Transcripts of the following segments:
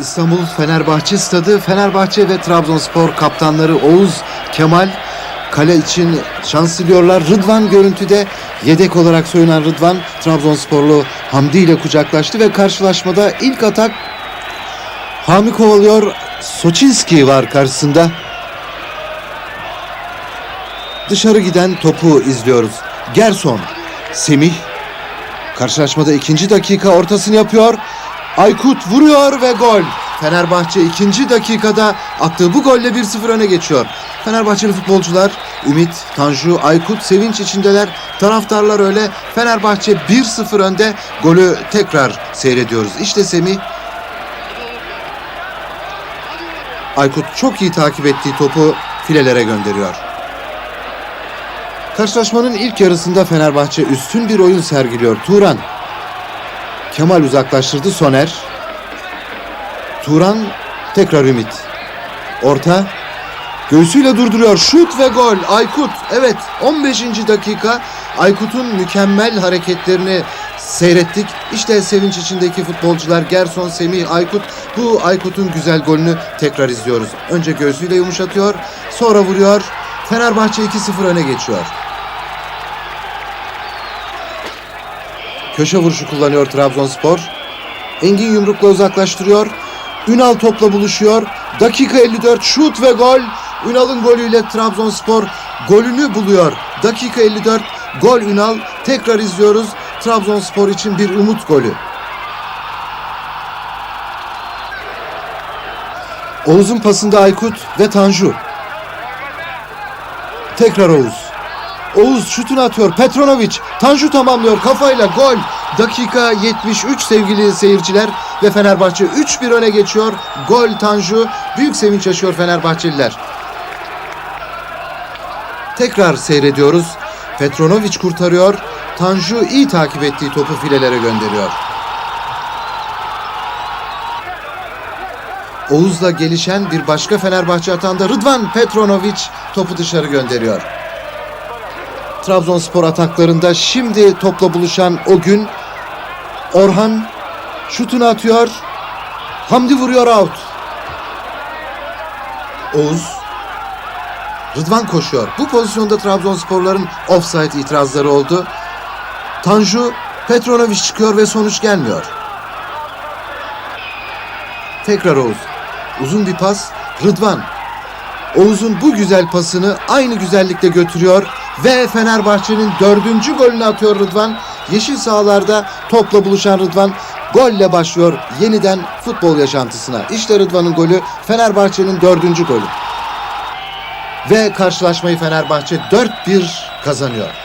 İstanbul Fenerbahçe Stadı Fenerbahçe ve Trabzonspor kaptanları Oğuz Kemal kale için şans diliyorlar. Rıdvan görüntüde yedek olarak soyunan Rıdvan Trabzonsporlu Hamdi ile kucaklaştı ve karşılaşmada ilk atak Hami kovalıyor. Soçinski var karşısında. Dışarı giden topu izliyoruz. Gerson, Semih Karşılaşmada ikinci dakika ortasını yapıyor. Aykut vuruyor ve gol. Fenerbahçe ikinci dakikada attığı bu golle 1-0 öne geçiyor. Fenerbahçeli futbolcular Ümit, Tanju, Aykut sevinç içindeler. Taraftarlar öyle. Fenerbahçe 1-0 önde. Golü tekrar seyrediyoruz. İşte Semih. Aykut çok iyi takip ettiği topu filelere gönderiyor. Karşılaşmanın ilk yarısında Fenerbahçe üstün bir oyun sergiliyor. Turan. Kemal uzaklaştırdı Soner. Turan tekrar Ümit. Orta. Göğsüyle durduruyor. Şut ve gol. Aykut. Evet 15. dakika Aykut'un mükemmel hareketlerini seyrettik. İşte sevinç içindeki futbolcular Gerson, Semih, Aykut. Bu Aykut'un güzel golünü tekrar izliyoruz. Önce göğsüyle yumuşatıyor. Sonra vuruyor. Fenerbahçe 2-0 öne geçiyor. Köşe vuruşu kullanıyor Trabzonspor. Engin yumrukla uzaklaştırıyor. Ünal topla buluşuyor. Dakika 54 şut ve gol. Ünal'ın golüyle Trabzonspor golünü buluyor. Dakika 54 gol Ünal. Tekrar izliyoruz. Trabzonspor için bir umut golü. Oğuz'un pasında Aykut ve Tanju. Tekrar Oğuz. Oğuz şutunu atıyor. Petronovic. Tanju tamamlıyor kafayla gol. Dakika 73 sevgili seyirciler ve Fenerbahçe 3-1 öne geçiyor. Gol Tanju. Büyük sevinç yaşıyor Fenerbahçeliler. Tekrar seyrediyoruz. Petronovic kurtarıyor. Tanju iyi takip ettiği topu filelere gönderiyor. Oğuz'la gelişen bir başka Fenerbahçe atanda Rıdvan Petronovic topu dışarı gönderiyor. Trabzonspor ataklarında şimdi topla buluşan o gün Orhan şutunu atıyor. Hamdi vuruyor out. Oğuz Rıdvan koşuyor. Bu pozisyonda Trabzonsporların offside itirazları oldu. Tanju Petronovic çıkıyor ve sonuç gelmiyor. Tekrar Oğuz. Uzun bir pas. Rıdvan. Oğuz'un bu güzel pasını aynı güzellikle götürüyor ve Fenerbahçe'nin dördüncü golünü atıyor Rıdvan. Yeşil sahalarda topla buluşan Rıdvan golle başlıyor yeniden futbol yaşantısına. İşte Rıdvan'ın golü Fenerbahçe'nin dördüncü golü. Ve karşılaşmayı Fenerbahçe 4-1 kazanıyor.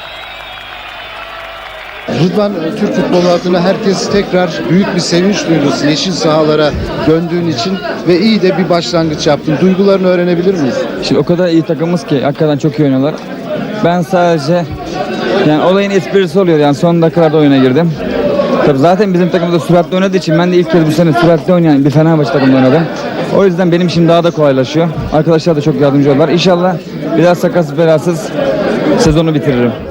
Rıdvan Türk futbolu adına herkes tekrar büyük bir sevinç duydu yeşil sahalara döndüğün için ve iyi de bir başlangıç yaptın. Duygularını öğrenebilir miyiz? Şimdi o kadar iyi takımız ki hakikaten çok iyi oynuyorlar. Ben sadece yani olayın esprisi oluyor yani son dakikalarda oyuna girdim. Tabii zaten bizim takımda süratli oynadığı için ben de ilk kez bu sene süratli oynayan bir Fenerbahçe takımda oynadım. O yüzden benim için daha da kolaylaşıyor. Arkadaşlar da çok yardımcı oldular. İnşallah biraz sakasız belasız sezonu bitiririm.